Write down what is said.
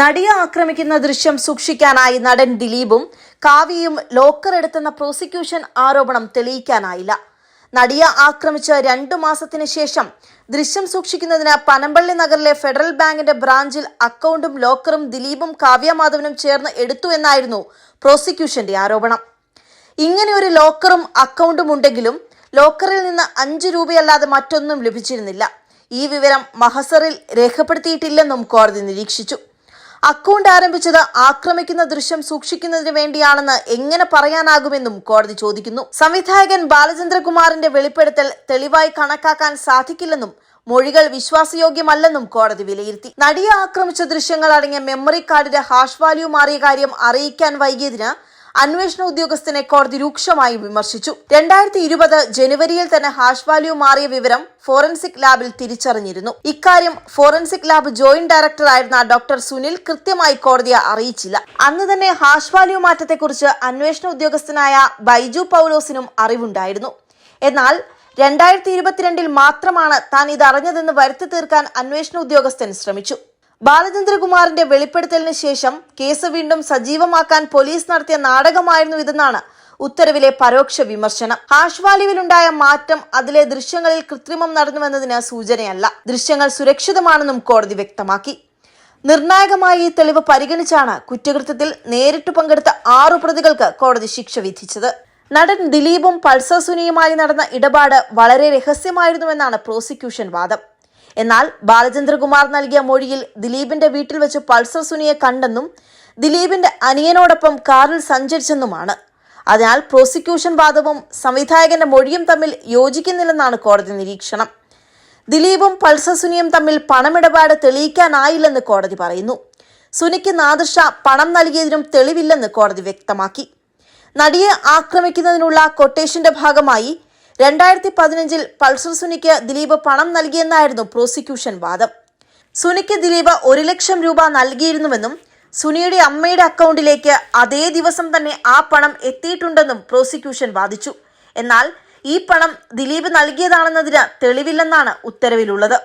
നടിയെ ആക്രമിക്കുന്ന ദൃശ്യം സൂക്ഷിക്കാനായി നടൻ ദിലീപും കാവ്യയും ലോക്കർ എടുത്തെന്ന പ്രോസിക്യൂഷൻ ആരോപണം തെളിയിക്കാനായില്ല. നടിയെ ആക്രമിച്ച് രണ്ടു മാസത്തിന് ശേഷം ദൃശ്യം സൂക്ഷിക്കുന്നതിന് പനമ്പള്ളി നഗറിലെ ഫെഡറൽ ബാങ്കിന്റെ ബ്രാഞ്ചിൽ അക്കൗണ്ടും ലോക്കറും ദിലീപും കാവ്യ മാധവനും ചേർന്ന് എടുത്തു എന്നായിരുന്നു പ്രോസിക്യൂഷന്റെ ആരോപണം. ഇങ്ങനെ ഒരു ലോക്കറും അക്കൗണ്ടും ഉണ്ടെങ്കിലും ലോക്കറിൽ നിന്ന് അഞ്ച് രൂപയല്ലാതെ മറ്റൊന്നും ലഭിച്ചിരുന്നില്ല. ഈ വിവരം മഹസറിൽ രേഖപ്പെടുത്തിയിട്ടില്ലെന്നും കോടതി നിരീക്ഷിച്ചു. അക്കൗണ്ട് ആരംഭിച്ചത് ആക്രമിക്കുന്ന ദൃശ്യം സൂക്ഷിക്കുന്നതിന് വേണ്ടിയാണെന്ന് എങ്ങനെ പറയാനാകുമെന്നും കോടതി ചോദിക്കുന്നു. സംവിധായകൻ ബാലചന്ദ്രകുമാറിന്റെ വെളിപ്പെടുത്തൽ തെളിവായി കണക്കാക്കാൻ സാധിക്കില്ലെന്നും മൊഴികൾ വിശ്വാസയോഗ്യമല്ലെന്നും കോടതി വിലയിരുത്തി. നടിയെ ആക്രമിച്ച ദൃശ്യങ്ങൾ അടങ്ങിയ മെമ്മറി കാർഡിന്റെ ഹാഷ് വാല്യൂ മാറിയ കാര്യം അറിയിക്കാൻ വൈകിയതിന് അന്വേഷണ ഉദ്യോഗസ്ഥനെ കോടതി രൂക്ഷമായി വിമർശിച്ചു. രണ്ടായിരത്തി ഇരുപത് ജനുവരിയിൽ തന്നെ ഹാഷ് വാല്യൂ മാറിയ വിവരം ഫോറൻസിക് ലാബിൽ തിരിച്ചറിഞ്ഞിരുന്നു. ഇക്കാര്യം ഫോറൻസിക് ലാബ് ജോയിന്റ് ഡയറക്ടറായിരുന്ന ഡോക്ടർ സുനിൽ കൃത്യമായി കോടതിയെ അറിയിച്ചില്ല. അന്ന് തന്നെ ഹാഷ് വാല്യൂ മാറ്റത്തെക്കുറിച്ച് അന്വേഷണ ഉദ്യോഗസ്ഥനായ ബൈജു പൗലോസിനും അറിവുണ്ടായിരുന്നു. എന്നാൽ രണ്ടായിരത്തി ഇരുപത്തിരണ്ടിൽ മാത്രമാണ് താൻ ഇതറിഞ്ഞതെന്ന് വരുത്തി തീർക്കാൻ അന്വേഷണ ഉദ്യോഗസ്ഥൻ ശ്രമിച്ചു. ബാലചന്ദ്രകുമാറിന്റെ വെളിപ്പെടുത്തലിന് ശേഷം കേസ് വീണ്ടും സജീവമാക്കാൻ പോലീസ് നടത്തിയ നാടകമായിരുന്നു ഇതെന്നാണ് ഉത്തരവിലെ പരോക്ഷ വിമർശനം. ഹാഷ്വാലിവിലുണ്ടായ മാറ്റം അതിലെ ദൃശ്യങ്ങളിൽ കൃത്രിമം നടന്നുവെന്നതിന് സൂചനയല്ല. ദൃശ്യങ്ങൾ സുരക്ഷിതമാണെന്നും കോടതി വ്യക്തമാക്കി. നിർണായകമായ ഈ തെളിവ് പരിഗണിച്ചാണ് കുറ്റകൃത്യത്തിൽ നേരിട്ട് പങ്കെടുത്ത ആറു പ്രതികൾക്ക് കോടതി ശിക്ഷ വിധിച്ചത്. നടൻ ദിലീപും പൾസർ സുനിയുമായി നടന്ന ഇടപാട് വളരെ രഹസ്യമായിരുന്നുവെന്നാണ് പ്രോസിക്യൂഷൻ വാദം. എന്നാൽ ബാലചന്ദ്രകുമാർ നൽകിയ മൊഴിയിൽ ദിലീപിന്റെ വീട്ടിൽ വെച്ച് പൾസർ സുനിയെ കണ്ടെന്നും ദിലീപിന്റെ അനിയനോടൊപ്പം കാറിൽ സഞ്ചരിച്ചെന്നുമാണ്. അതിനാൽ പ്രോസിക്യൂഷൻ വാദവും സംവിധായകന്റെ മൊഴിയും തമ്മിൽ യോജിക്കുന്നില്ലെന്നാണ് കോടതി നിരീക്ഷണം. ദിലീപും പൾസർ സുനിയും തമ്മിൽ പണമിടപാട് തെളിയിക്കാനായില്ലെന്ന് കോടതി പറയുന്നു. സുനിക്ക് നാദിർഷ പണം നൽകിയതിനും തെളിവില്ലെന്ന് കോടതി വ്യക്തമാക്കി. നടിയെ ആക്രമിക്കുന്നതിനുള്ള കൊട്ടേഷന്റെ ഭാഗമായി രണ്ടായിരത്തി പതിനഞ്ചിൽ പൾസർ സുനിക്ക് ദിലീപ് പണം നൽകിയെന്നായിരുന്നു പ്രോസിക്യൂഷൻ വാദം. സുനിക്ക് ദിലീപ് ഒരു ലക്ഷം രൂപ നൽകിയിരുന്നുവെന്നും സുനിയുടെ അമ്മയുടെ അക്കൗണ്ടിലേക്ക് അതേ ദിവസം തന്നെ ആ പണം എത്തിയിട്ടുണ്ടെന്നും പ്രോസിക്യൂഷൻ വാദിച്ചു. എന്നാൽ ഈ പണം ദിലീപ് നൽകിയതാണെന്നതിന് തെളിവില്ലെന്നാണ് ഉത്തരവിലുള്ളത്.